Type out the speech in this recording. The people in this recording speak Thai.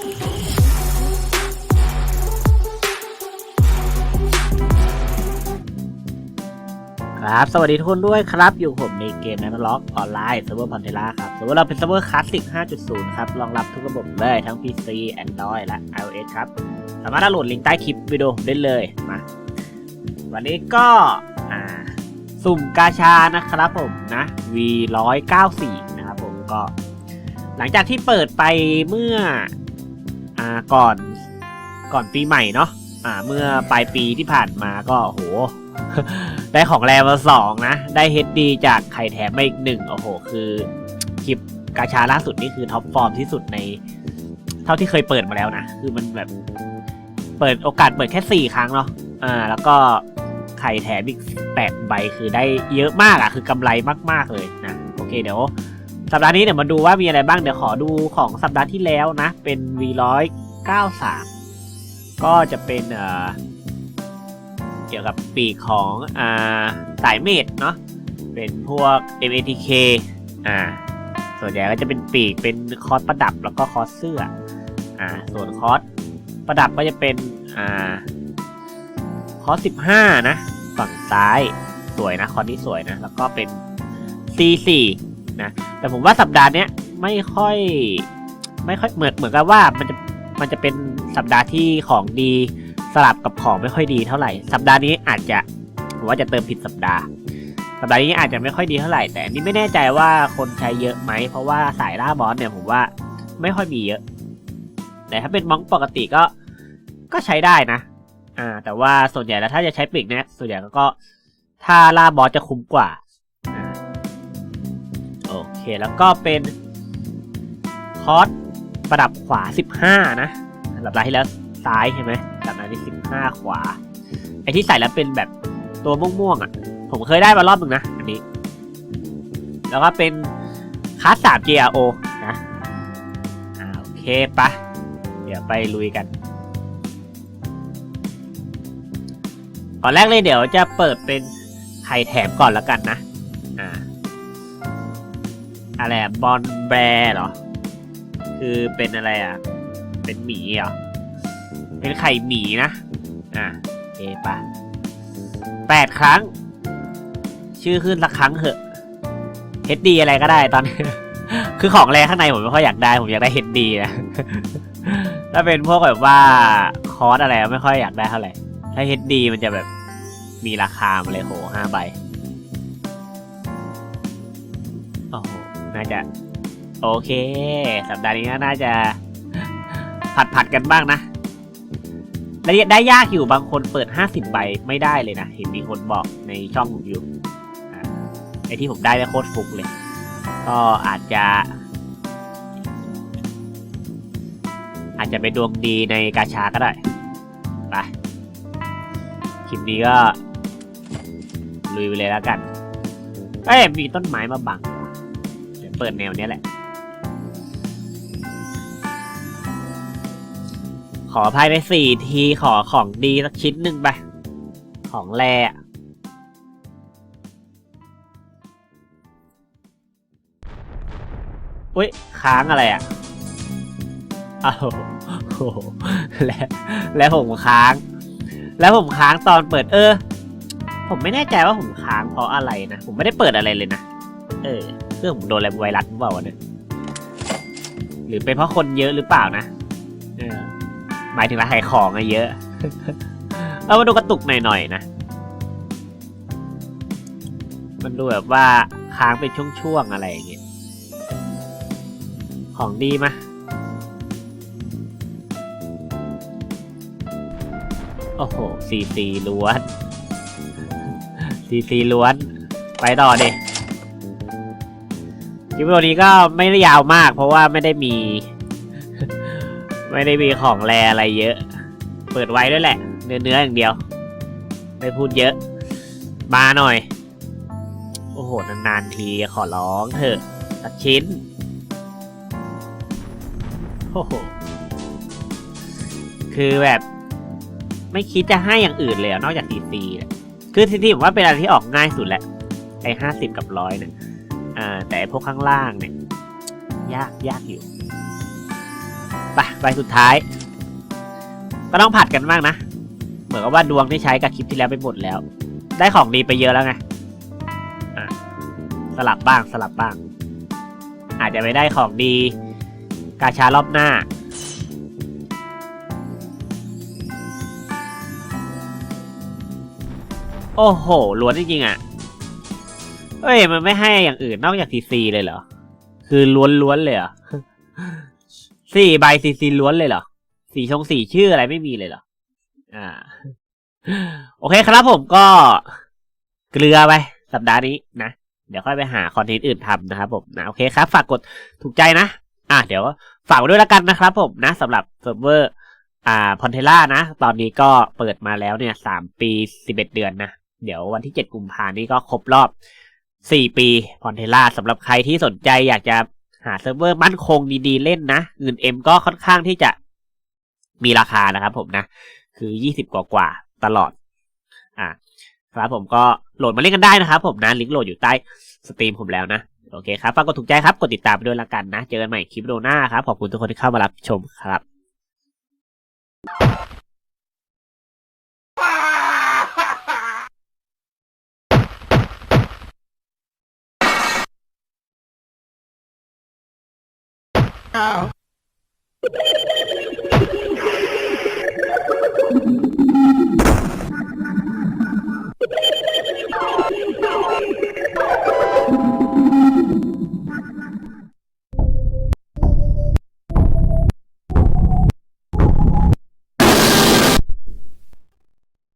ครับ สวัสดีทุกคนด้วยครับ อยู่ผมในเกมแมนล็อกออนไลน์เซิร์ฟเวอร์พันเทล่าครับเซิร์ฟเวอร์เราเป็นเซิร์ฟเวอร์คลาสสิก 5.0 ครับ รองรับทุกระบบเลย ทั้ง PC Android และ iOS ครับ สามารถดาวน์โหลดลิงก์ใต้คลิปวิดีโอได้เลย มา วันนี้ก็สุ่มกาชานะครับผมนะ V194 นะครับผมก็ หลังจากที่เปิดไปเมื่อ อ่าก่อนก่อนปีใหม่เนาะอ่าเมื่อปลายปีที่ผ่านมาก็โห ได้ของแรมาสองนะ ได้ HD จากไข่แถมมาอีกหนึ่งโอ้โห คือคลิปกาชาล่าสุดนี่คือท็อปฟอร์มที่สุดใน เท่าที่เคยเปิดมาแล้วนะ คือมันแบบ เปิดโอกาสเปิดแค่สี่ครั้งเนาะอ่า แล้วก็ไข่แถมอีกแปดใบคือได้เยอะมากอะ่ะ คือกำไรมาก ๆ เลยนะ โอเคเดี๋ยว สัปดาห์นี้เดี๋ยวมาดูว่ามีอะไรบ้างเดี๋ยวขอดูของสัปดาห์ที่แล้วนะ เป็น V193 ก็จะเป็นเอ่อเกี่ยวกับปีกของอ่าสายเมดเนาะเป็นพวก MATK อ่าส่วนใหญ่ก็จะเป็นปีกเป็นคอสประดับแล้วก็คอสเสื้ออ่าส่วนคอสประดับก็จะเป็นอ่าคอร์ส15นะ ฝั่งซ้ายสวยนะคอสนี้สวยนะ แล้วก็เป็น C4 นะแต่ผมว่าสัปดาห์เนี้ยไม่ค่อยไม่ค่อยเหมือนเหมือนกับว่ามันจะมันจะเป็นสัปดาห์ที่ของดีสลับกับของไม่ค่อยดีเท่าไหร่ สัปดาห์นี้อาจจะผมว่าจะเติมผิดสัปดาห์ สัปดาห์นี้อาจจะไม่ค่อยดีเท่าไหร่ แต่นนี้ไม่แน่ใจว่าคนใช้เยอะไหม เพราะว่าสายล่าบอสเนี่ยผมว่าไม่ค่อยมีเยอะ แต่ถ้าเป็นมองปกติก็ก็ใช้ได้นะ อ่า แต่ว่าส่วนใหญ่แล้วถ้าจะใช้ปีกเนี่ยส่วนใหญ่ก็ถ้าล่าบอสจะคุ้มกว่า โอเค แล้วก็เป็นคอร์สประดับขวา 15 นะสัปดาห์ที่แล้วซ้ายใช่ไหมสัปดาห์นี้15 ขวา ไอที่ใส่แล้วเป็นแบบตัวม่วงๆอะ ผมเคยได้มารอบหนึ่งนะ อันนี้ แล้วก็เป็นคาส3 GRO นะอ่าโอเคปะเดี๋ยวไปลุยกันก่อนแรกเลยเดี๋ยวจะเปิดเป็นไข่แถมก่อนแล้วกันนะ อ่า อะไรบอลแบร์เหรอ คือเป็นอะไรอะ เป็นหมีเหรอ เป็นไข่หมีนะ อะโอเคปะแปดครั้ง ชื่อขึ้นสักครั้งเหอะเฮดดีอะไรก็ได้ตอน คือของแรงข้างในผมไม่ค่อยอยากได้ ผมอยากได้เฮดดีนะถ้าเป็นพวกแบบว่าคอร์สอะไรไม่ค่อยอยากได้เท่าไหร่ ถ้าเฮดดีมันจะแบบมีราคามาเลยโหห้าใบ น่าจะ โอเค สัปดาห์นี้น่าจะ ผัดผัดๆกันบ้างนะละได้ยากอยู่บางคนเปิด 50 ใบไม่ได้เลยนะ เห็นมีคนบอกในช่องอยู่ไอที่ผมได้ได้โคตรฟุกเลย ก็อาจจะ อาจจะไปดวงดีในกาชาก็ได้ไปคลิปนี้ก็ ลุยไปเลยแล้วกัน เอ้ย มีต้นไม้มาบัง เปิดแนวเนี้ยแหละ ขอภายในสี่ทีขอของดีสักชิ้นหนึ่งไป ของแรอะอุ้ยค้างอะไรอะอ้าโอ้โหแล้วแล้วผมค้าง แล้วผมค้างตอนเปิดเออ ผมไม่แน่ใจว่าผมค้างเพราะอะไรนะ ผมไม่ได้เปิดอะไรเลยนะ เออ เครื่องผมโดนอะไรไวรัสหรือเปล่าวะเนี่ยหรือเป็นเพราะคนเยอะหรือเปล่านะเออหมายถึงร้านขายของอะเยอะ เอามาดูกระตุกหน่อยๆนะ มันดูแบบว่าค้างเป็นช่วงๆอะไรอย่างเงี้ย ของดีมะโอ้โหซีซีล้วนซีซีล้วน ไปต่อดิคลิป วิดีโอนี้ก็ไม่ได้ยาวมาก เพราะว่าไม่ได้มี ไม่ได้มีของแรอะไรเยอะ เปิดไว้ด้วยแหละ เนื้อเนื้ออย่างเดียว ไม่พูดเยอะมาหน่อย โอ้โห นานๆทีขอร้องเถอะสักชิ้นโอ้โหคือแบบ ไม่คิดจะให้อย่างอื่นเลยนอกจากซีซีเนี่ยคือซีซีผมว่าเป็นอะไรที่ออกง่ายสุดแหละไอ้ห้าสิบกับร้อยเนี่ย อ่าแต่พวกข้างล่างเนี่ยยากยากอยู่ไปใบสุดท้าย ก็ต้องผัดกันบ้างนะ เหมือนกับว่าดวงที่ใช้กับคลิปที่แล้วไปหมดแล้ว ได้ของดีไปเยอะแล้วไงสลับบ้างสลับบ้าง อาจจะไม่ได้ของดี กาชารอบหน้าโอ้โหล้วนจริงๆอะ เอ้ย มันไม่ให้อย่างอื่นนอกจากทีซีเลยเหรอ คือล้วนๆเลยเหรอสี่ใบซีซีล้วนเลยเหรอสี่ชงสี่ชื่ออะไรไม่มีเลยเหรอ อ่า โอเคครับผมก็เกลือไปสัปดาห์นี้นะ เดี๋ยวค่อยไปหาคอนเทนต์อื่นทำนะครับผมนะโอเคครับ ฝากกดถูกใจนะ อะเดี๋ยวฝากด้วยแล้วกันนะครับผมนะสำหรับเซิร์ฟเวอร์ อ่าพอนเทล่านะ ตอนนี้ก็เปิดมาแล้วเนี่ยสามปีสิบเอ็ดเดือนนะ เดี๋ยววันที่เจ็ดกุมภานี้ก็ครบรอบ สี่ปีพอนเทล่าสำหรับใครที่สนใจอยากจะหาเซิร์ฟเวอร์มั่นคงดีๆเล่นนะเงินเอ็มก็ค่อนข้างที่จะมีราคานะครับผมนะ คือยี่สิบกว่ากว่าตลอด อ่าครับผมก็โหลดมาเล่นกันได้นะครับผมนะลิงก์โหลดอยู่ใต้สตรีมผมแล้วนะโอเคครับฝากกดถูกใจครับ กดติดตามไปด้วยละกันนะ เจอกันใหม่คลิปวิดีโอหน้าครับ ขอบคุณทุกคนที่เข้ามารับชมครับ Ow.